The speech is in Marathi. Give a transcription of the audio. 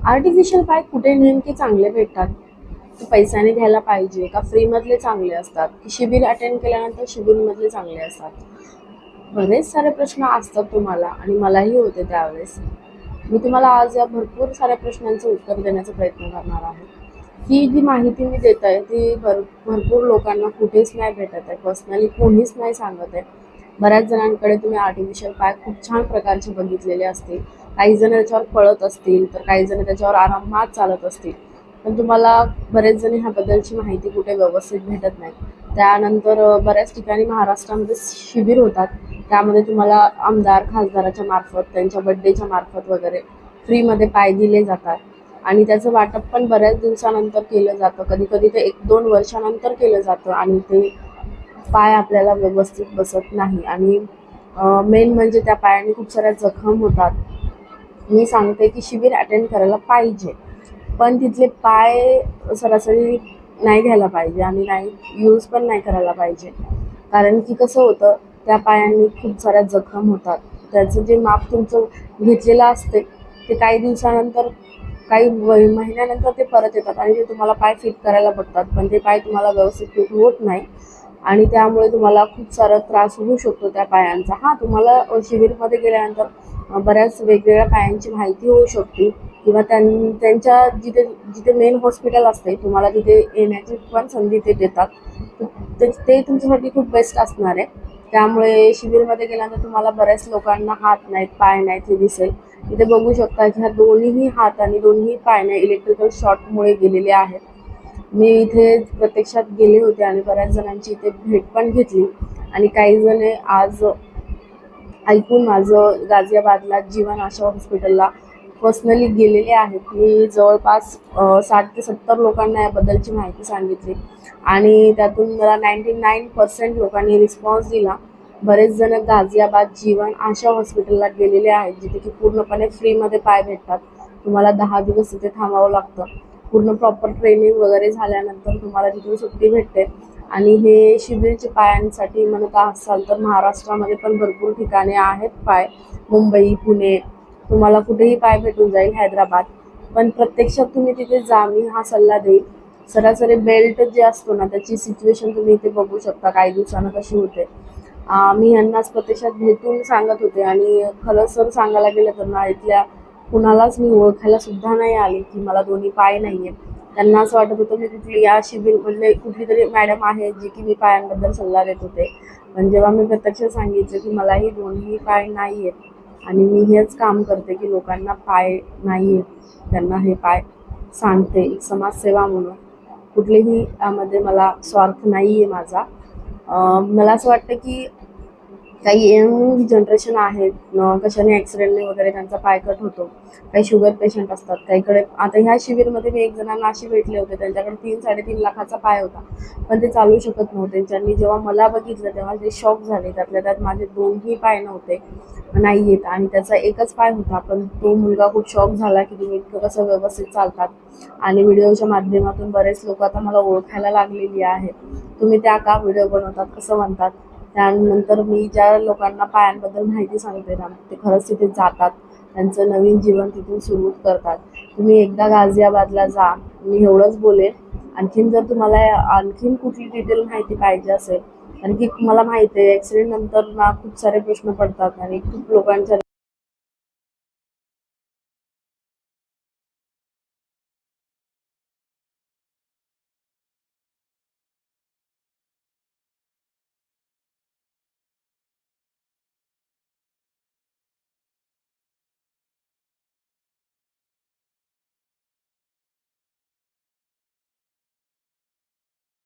आर्टिफिशियल पाय कुठे नेमके चांगले भेटतात? पैशाने घ्यायला पाहिजे का फ्रीमधले चांगले असतात? की शिबिर अटेंड केल्यानंतर शिबिरमधले चांगले असतात? बरेच सारे प्रश्न असतात तुम्हाला आणि मलाही होते त्यावेळेस. मी तुम्हाला आज या भरपूर साऱ्या प्रश्नांचं उत्तर देण्याचा प्रयत्न करणार आहे. ही जी माहिती मी देत आहे ती भर भरपूर लोकांना कुठेच नाही भेटत आहे. पर्सनली कोणीच नाही सांगत आहे. बऱ्याच जणांकडे तुम्ही आर्टिफिशियल पाय खूप छान प्रकारचे बघितलेले असतील. काही जण त्याच्यावर पळत असतील तर काही जण त्याच्यावर आरामात चालत असतील. पण तुम्हाला बरेच जण ह्याबद्दलची माहिती कुठे व्यवस्थित भेटत नाही. त्यानंतर बऱ्याच ठिकाणी महाराष्ट्रामध्ये शिबिर होतात. त्यामध्ये तुम्हाला आमदार खासदाराच्या मार्फत त्यांच्या बड्डेच्या मार्फत वगैरे फ्रीमध्ये पाय दिले जातात. आणि त्याचं वाटप पण बऱ्याच दिवसानंतर केलं जातं. कधी कधी ते एक दोन वर्षानंतर केलं जातं आणि ते पाय आपल्याला व्यवस्थित बसत नाही. आणि मेन म्हणजे त्या पायाने खूप साऱ्या जखम होतात. मी सांगते की शिबिर अटेंड करायला पाहिजे. पण तिथले पाय सरासरी नाही घ्यायला पाहिजे आणि नाही यूज पण नाही करायला पाहिजे. कारण की कसं होतं त्या पायांनी खूप साऱ्या जखम होतात. त्याचं जे माप तुमचं घेतलेलं असते ते काही दिवसानंतर काही महिन्यानंतर ते परत येतात आणि ते तुम्हाला पाय फिट करायला बघतात. पण ते पाय तुम्हाला व्यवस्थित फिट होत नाही आणि त्यामुळे तुम्हाला खूप सारा त्रास होऊ शकतो त्या पायांचा. हां तुम्हाला शिबिरमध्ये गेल्यानंतर बऱ्याच वेगवेगळ्या पायांची माहिती होऊ शकते. किंवा त्यां त्यांच्या जिथे जिथे मेन हॉस्पिटल असते तुम्हाला तिथे येण्याची पण संधी ते देतात. ते ते तुमच्यासाठी खूप बेस्ट असणार आहे. त्यामुळे शिबिरमध्ये गेल्यानंतर तुम्हाला बऱ्याच लोकांना हात नाहीत पाय नाहीत हे दिसेल. इथे बघू शकता की ह्या दोन्हीही हात आणि दोन्ही पाय नाही इलेक्ट्रिकल शॉर्टमुळे गेलेले आहेत. मी इथे प्रत्यक्षात गेले होते आणि बऱ्याच जणांची इथे भेट पण घेतली. आणि काही जण आज ऐकून माझं गाझियाबादला जीवन आशा हॉस्पिटलला पर्सनली गेलेले आहेत. मी जवळपास साठ ते सत्तर लोकांना याबद्दलची माहिती सांगितली. आणि त्यातून मला नाईंटी नाईन पर्सेंट लोकांनी रिस्पॉन्स दिला. बरेच जण गाझियाबाद जीवन आशा हॉस्पिटलला गेलेले आहेत जिथे की पूर्णपणे फ्रीमध्ये पाय भेटतात. तुम्हाला दहा दिवस तिथे थांबावं लागतं. पूर्ण प्रॉपर ट्रेनिंग वगैरे झाल्यानंतर तुम्हाला तिथून सुट्टी भेटते. आणि हे शिबिरचे पायांसाठी म्हणत असाल तर महाराष्ट्रामध्ये पण भरपूर ठिकाणे आहेत पाय. मुंबई पुणे. तुम्हाला कुठेही पाय भेटून जाईल हैदराबाद. पण प्रत्यक्षात तुम्ही तिथे जा मी हा सल्ला देईल सरासरी बेल्ट जे असतो ना त्याची सिच्युएशन तुम्ही इथे बघू शकता. काही दिवसानं कशी होते. मी यांनाच प्रत्यक्षात भेटून सांगत होते आणि खरं सर सांगायला गेलं तर ना इथल्या कुणालाच मी ओळखायला सुद्धा नाही आली की मला दोन्ही पाय नाही आहेत त्यांना असं वाटत होतं मी कुठली या शिबिरमधले कुठली तरी मॅडम आहे जी की मी पायांबद्दल सल्ला देत होते. पण जेव्हा मी प्रत्यक्ष सांगितलं की मलाही दोन्ही पाय नाही आहेत आणि मी हेच काम करते की लोकांना पाय नाही आहेत त्यांना हे पाय सांगते एक समाजसेवा म्हणून. कुठलेही यामध्ये मला स्वार्थ नाही आहे माझा मला असं वाटतं की काही यंग जनरेशन आहेत कशाने ॲक्सिडेंटने वगैरे त्यांचा पाय कट होतो काही शुगर पेशंट असतात काहीकडे आता ह्या शिबिरमध्ये मी एक जणांना अशी भेटले होते त्यांच्याकडे तीन साडेतीन लाखाचा पाय होता पण ते चालू शकत नव्हते. त्यांनी जेव्हा मला बघितलं तेव्हा ते शॉक झाले. त्यातल्या त्यात माझे दोन्ही पाय नव्हते नाही येत. आणि त्याचा एकच पाय होता पण तो मुलगा खूप शॉक झाला की तुम्ही इतकं कसं व्यवस्थित चालतात. आणि व्हिडिओच्या माध्यमातून बरेच लोक आता मला ओळखायला लागलेली आहेत. तुम्ही त्या का व्हिडिओ बनवतात असं म्हणतात? त्यानंतर मी ज्या लोकांना पायांबद्दल माहिती सांगते ना ते खरंच तिथे जातात. त्यांचं नवीन जीवन तिथून सुरू करतात. तुम्ही एकदा गाझियाबादला जा मी एवढंच बोलेन. आणखीन जर तुम्हाला आणखीन कुठली डिटेल माहिती पाहिजे असेल कारण की मला माहिती आहे ॲक्सिडेंट नंतर ना खूप सारे प्रश्न पडतात आणि खूप लोकांच्या